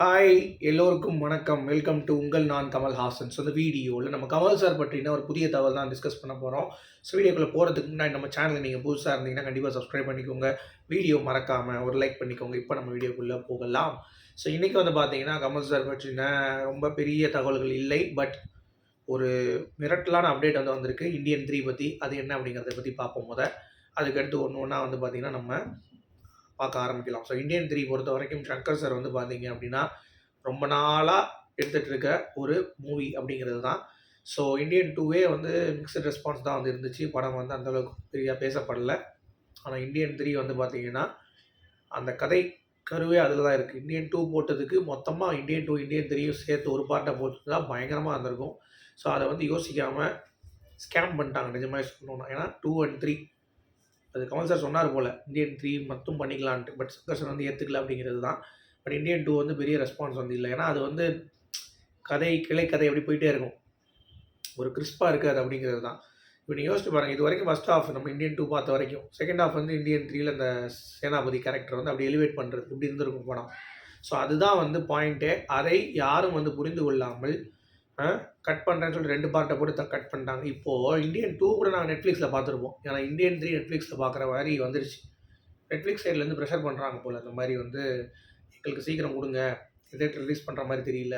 Hi எல்லோருக்கும் வணக்கம். Welcome to உங்கள் நான் கமல்ஹாசன் ஸோ இந்த வீடியோவில் நம்ம கமல் சார் பற்றின ஒரு புதிய தகவல் தான் டிஸ்கஸ் பண்ண போகிறோம் ஸோ வீடியோக்குள்ளே போகிறதுக்கு முன்னாடி நம்ம சேனலை நீங்கள் புதுசாக இருந்தீங்கன்னா கண்டிப்பாக சப்ஸ்கிரைப் பண்ணிக்கோங்க. வீடியோ மறக்காமல் ஒரு லைக் பண்ணிக்கோங்க. இப்போ நம்ம வீடியோக்குள்ளே போகலாம். ஸோ இன்றைக்கி வந்து பார்த்தீங்கன்னா கமல் சார் பற்றின ரொம்ப பெரிய தகவல்கள் இல்லை. பட் ஒரு மிரட்டலான அப்டேட் வந்து வந்திருக்கு. இந்தியன் த்ரீ பற்றி அது என்ன அப்படிங்கிறத பற்றி பார்ப்போம் முத அதுக்கடுத்து ஒன்று ஒன்றா வந்து பார்த்திங்கன்னா நம்ம பார்க்க ஆரம்பிக்கலாம். ஸோ இந்தியன் த்ரீ பொறுத்த வரைக்கும் ஷங்கர் சார் வந்து பார்த்தீங்க அப்படின்னா ரொம்ப நாளாக எடுத்துகிட்டு இருக்க ஒரு மூவி அப்படிங்கிறது தான். ஸோ இந்தியன் டூவே வந்து மிக்சட் ரெஸ்பான்ஸ் தான் வந்து இருந்துச்சு. படம் வந்து அந்தளவுக்கு பெரியாக பேசப்படல. ஆனால் இந்தியன் த்ரீ வந்து பார்த்தீங்கன்னா அந்த கதை கருவே அதில் தான் இருக்குது இந்தியன் டூ போட்டதுக்கு மொத்தமாக இந்தியன் டூ இந்தியன் த்ரீயும் சேர்த்து ஒரு பார்ட்டை போட்டுருந்தா பயங்கரமாக இருந்திருக்கும் ஸோ அதை வந்து யோசிக்காமல் ஸ்கேம் பண்ணிட்டாங்க. நிஜமாக சொல்லணும்னா. ஏன்னா டூ அண்ட் த்ரீ அது கமல் சார் சொன்னார் போல் இந்தியன் த்ரீ மட்டும் பண்ணிக்கலான்ட்டு பட் சங்கர் வந்து ஏற்றுக்கல அப்படிங்கிறது தான். பட் இந்தியன் டூ வந்து பெரிய ரெஸ்பான்ஸ் வந்து இல்லை. ஏன்னா அது வந்து கதை கிளை கதை எப்படி போயிட்டே இருக்கும். ஒரு கிறிஸ்பாக இருக்காது அப்படிங்கிறது தான். இப்போ நீங்கள் யோசிச்சு பாருங்கள் இது வரைக்கும் ஃபஸ்ட் ஹாஃப் நம்ம இந்தியன் டூ பார்த்த வரைக்கும் செகண்ட் ஹாஃப் வந்து இந்தியன் த்ரீயில் அந்த சேனாபதி கேரக்டர் வந்து அப்படி எலிவேட் பண்ணுறது இப்படி இருந்திருக்கும் படம். ஸோ அதுதான் வந்து பாயிண்ட்டே அதை யாரும் வந்து புரிந்து கொள்ளாமல் கட் பண்ணுறேன்னு சொல்லிட்டு ரெண்டு பார்ட்டை போட்டு கட் பண்ணிட்டாங்க. இப்போது இந்தியன் டூ கூட நாங்கள் நெட்ஃப்ளிக்ஸில் பார்த்துருப்போம். ஏன்னா இந்தியன் த்ரீ நெட்ஃப்ளிக்ஸில் பார்க்குற மாதிரி வந்துருச்சு. நெட்ஃப்ளிக்ஸ் சைட்லேருந்து ப்ரெஷர் பண்ணுறாங்க போல். அந்த மாதிரி வந்து எங்களுக்கு சீக்கிரம் கொடுங்க. இதே ரிலீஸ் பண்ணுற மாதிரி தெரியல.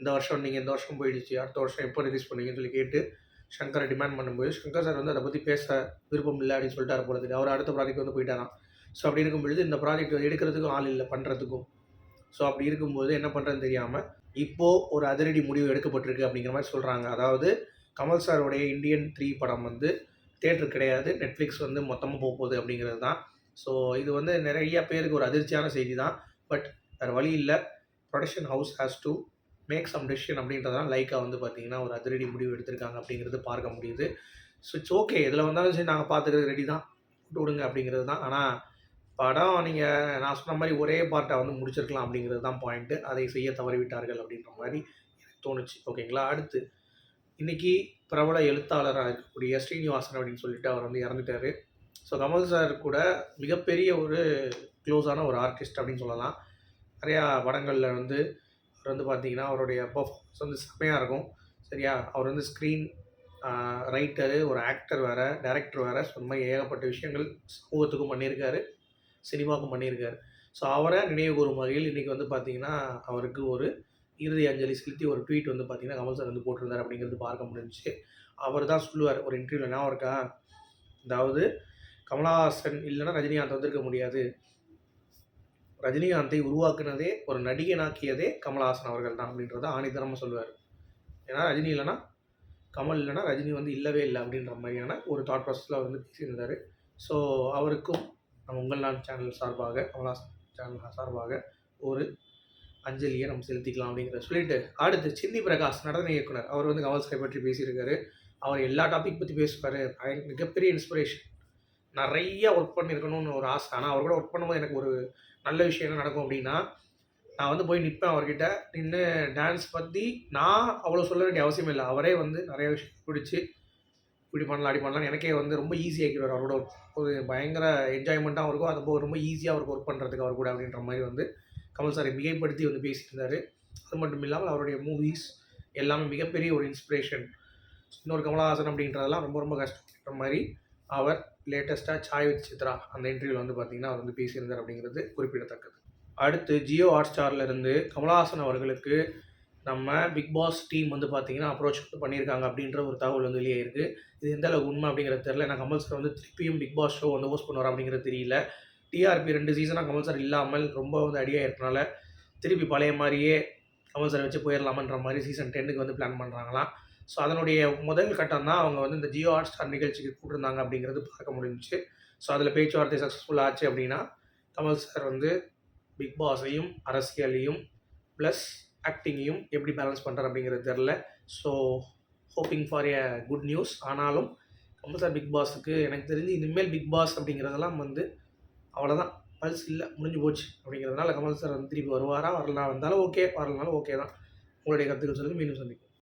இந்த வருஷம் நீங்கள் இந்த வருஷம் போயிடுச்சு. அடுத்த வருஷம் எப்போ ரிலீஸ் பண்ணுவீங்கன்னு சொல்லி கேட்டு சங்கரை டிமாண்ட் பண்ணும்போது சங்கர் சார் வந்து அதை பற்றி பேச விருப்பம் இல்லை அப்படின்னு சொல்லிட்டாரு போல தெரியும் அவர் அடுத்த ப்ராஜெக்ட் வந்து போயிட்டாராம் ஸோ அப்படி இருக்கும் பொழுது இந்த ப்ராஜெக்ட் எடுக்கிறதுக்கும் ஆள் இல்லை பண்ணுறதுக்கும் ஸோ அப்படி இருக்கும்போது என்ன பண்ணுறதுன்னு தெரியாமல் இப்போது ஒரு அதிரடி முடிவு எடுக்கப்பட்டிருக்கு அப்படிங்கிற மாதிரி சொல்கிறாங்க அதாவது கமல் சாருடைய இந்தியன் த்ரீ படம் வந்து தேட்டர் கிடையாது. நெட்ஃப்ளிக்ஸ் வந்து மொத்தமாக போக போகுது அப்படிங்கிறது தான். ஸோ இது வந்து நிறைய பேருக்கு ஒரு அதிர்ச்சியான செய்தி தான் பட் வேறு வழி இல்லை. Production house has to make some decision அப்படின்றதான் லைக்காக வந்து பார்த்திங்கன்னா ஒரு அதிரடி முடிவு எடுத்திருக்காங்க அப்படிங்கிறது பார்க்க முடியுது. ஸோ இட்ஸ் ஓகே இதில் வந்தாலும் சரி நாங்கள் பார்த்துக்கிறது ரெடி தான். விட்டு விடுங்க அப்படிங்கிறது தான். ஆனால் படம் நீங்கள் நான் சொன்ன மாதிரி ஒரே பார்ட்டை வந்து முடிச்சிருக்கலாம் அப்படிங்கிறது தான் பாயிண்ட்டு அதை செய்ய தவறிவிட்டார்கள் அப்படின்ற மாதிரி எனக்கு தோணுச்சு. ஓகேங்களா? அடுத்து இன்றைக்கி பிரபல எழுத்தாளராக இருக்கக்கூடிய ஸ்ரீனிவாசன் அப்படின்னு சொல்லிட்டு அவர் வந்து இறந்துட்டார். ஸோ கமல் சார் கூட மிகப்பெரிய ஒரு க்ளோஸான ஒரு ஆர்டிஸ்ட் அப்படின்னு சொல்லலாம். நிறையா படங்களில் வந்து அவர் வந்து பார்த்திங்கன்னா அவருடைய பர்ஃபார்மன்ஸ் வந்து செம்மையாக இருக்கும். சரியா? அவர் வந்து ஸ்க்ரீன் ரைட்டரு ஒரு ஆக்டர் வேறு டேரக்டர் வேறு. ஸோ இந்த மாதிரி ஏகப்பட்ட விஷயங்கள் சமூகத்துக்கும் பண்ணியிருக்காரு. சினிமாவுக்கும் பண்ணியிருக்காரு. ஸோ அவரை நினைவு கூறும் வகையில் இன்றைக்கி வந்து பார்த்திங்கன்னா அவருக்கு ஒரு இறுதி அஞ்சலி செலுத்தி ஒரு ட்வீட் வந்து பார்த்திங்கன்னா கமல் சார் வந்து போட்டிருந்தார் அப்படிங்கிறது பார்க்க முடிஞ்சிச்சு. அவர் தான் சொல்லுவார் ஒரு இன்டர்வியூவில் என்ன இருக்கா? அதாவது கமலஹாசன் இல்லைன்னா ரஜினிகாந்த் வந்திருக்க முடியாது. ரஜினிகாந்தை உருவாக்குனதே ஒரு நடிகனாக்கியதே கமலஹாசன் அவர்கள் தான் அப்படின்றத ஆணித்தரமாக சொல்லுவார். ஏன்னா ரஜினி இல்லைன்னா கமல் இல்லைன்னா ரஜினி வந்து இல்லவே இல்லை அப்படின்ற மாதிரியான ஒரு தாட் ப்ராசஸில் வந்து பேசியிருந்தார். ஸோ அவருக்கும் நம்ம உங்கள் நாள் சேனல் சார்பாக கமலாசன் சேனல் சார்பாக ஒரு அஞ்சலியை நம்ம செலுத்திக்கலாம் அப்படிங்கிறத சொல்லிட்டு அடுத்து சிந்தி பிரகாஷ் நடன இயக்குனர். அவர் வந்து கமல் சார் பற்றி பேசியிருக்காரு. அவர் எல்லா டாபிக் பற்றி பேசுவார். மிகப்பெரிய இன்ஸ்பிரேஷன் நிறைய ஒர்க் பண்ணியிருக்கணும்னு ஒரு ஆசை. ஆனால் அவர் கூட ஒர்க் பண்ணும்போது எனக்கு ஒரு நல்ல விஷயம் என்ன நடக்கும் அப்படின்னா நான் வந்து போய் நிற்பேன் அவர்கிட்ட. நின்று டான்ஸ் பற்றி நான் அவ்வளோ சொல்ல வேண்டிய அவசியம் இல்லை. அவரே வந்து நிறைய விஷயம் பிடிச்சி இப்படி பண்ணலாம் அப்படி பண்ணலாம் எனக்கே வந்து ரொம்ப ஈஸியாக்கிடுவார் அவரோட ஒரு பயங்கர என்ஜாய்மெண்ட்டாகவும் இருக்கும் அது போக ரொம்ப ஈஸியாக அவருக்கு ஒர்க் பண்ணுறதுக்கு அவர் கூட அப்படின்ற மாதிரி வந்து கமல் சாரை மிகைப்படுத்தி வந்து பேசியிருந்தார் அது மட்டும் இல்லாமல் அவருடைய மூவிஸ் எல்லாமே மிகப்பெரிய ஒரு இன்ஸ்பிரேஷன் இன்னொரு கமலஹாசன் அப்படின்றதெல்லாம் ரொம்ப ரொம்ப கஷ்டப்படுற மாதிரி அவர் லேட்டஸ்ட்டாக சாய் வித் சித்ரா அந்த இன்டர்வியூவில் வந்து பார்த்திங்கன்னா அவர் வந்து பேசியிருந்தார் அப்படிங்கிறது குறிப்பிடத்தக்கது. அடுத்து ஜியோ ஹாட் ஸ்டார்லேருந்து கமலஹாசன் அவர்களுக்கு நம்ம பிக் பாஸ் டீம் வந்து பார்த்தீங்கன்னா அப்ரோச் பண்ணியிருக்காங்க அப்படின்ற ஒரு தகவல் வந்து வெளியே இருக்குது இது எந்த அளவுக்கு உண்மை அப்படிங்கிறது தெரியல. ஏன்னா கமல் சார் வந்து திருப்பியும் பிக் பாஸ் ஷோ வந்து ஹோஸ்ட் பண்ணுவார் அப்படிங்கிறது தெரியல. டிஆர்பி ரெண்டு சீசனாக கமல் சார் இல்லாமல் ரொம்ப வந்து அடியாக இருக்கனால திருப்பி பழைய மாதிரியே கமல் சார் வச்சு போயிடலாமன்ற மாதிரி சீசன் டென்னுக்கு வந்து பிளான் பண்ணுறாங்களாம் ஸோ அதனுடைய முதல் கட்டம் தான் அவங்க வந்து இந்த ஜியோ ஹாட் ஸ்டார் நிகழ்ச்சிக்கு கூட்டிருந்தாங்க அப்படிங்கிறது பார்க்க முடிஞ்சிச்சு. ஸோ அதில் பேச்சுவார்த்தை சக்ஸஸ்ஃபுல் ஆச்சு அப்படின்னா கமல் சார் வந்து பிக் பாஸையும் அரசியலையும் ப்ளஸ் ஆக்டிங்கையும் எப்படி பேலன்ஸ் பண்ணுறார் அப்படிங்கிறது தெரில so hoping for a good news ஆனாலும் கமல் சார் பிக் பாஸுக்கு எனக்கு தெரிஞ்சு இனிமேல் பிக் பாஸ் அப்படிங்கிறதெல்லாம் வந்து அவ்வளோதான் பல்ஸ் இல்லை முடிஞ்சு போச்சு அப்படிங்கிறதுனால கமல் சார் வந்து திருப்பி வருவாரா வரலாம் வந்தாலும் ஓகே வரலனாலும் ஓகே தான். உங்களுடைய கருத்துக்கள் சொல்லி மீண்டும் சந்திக்கும்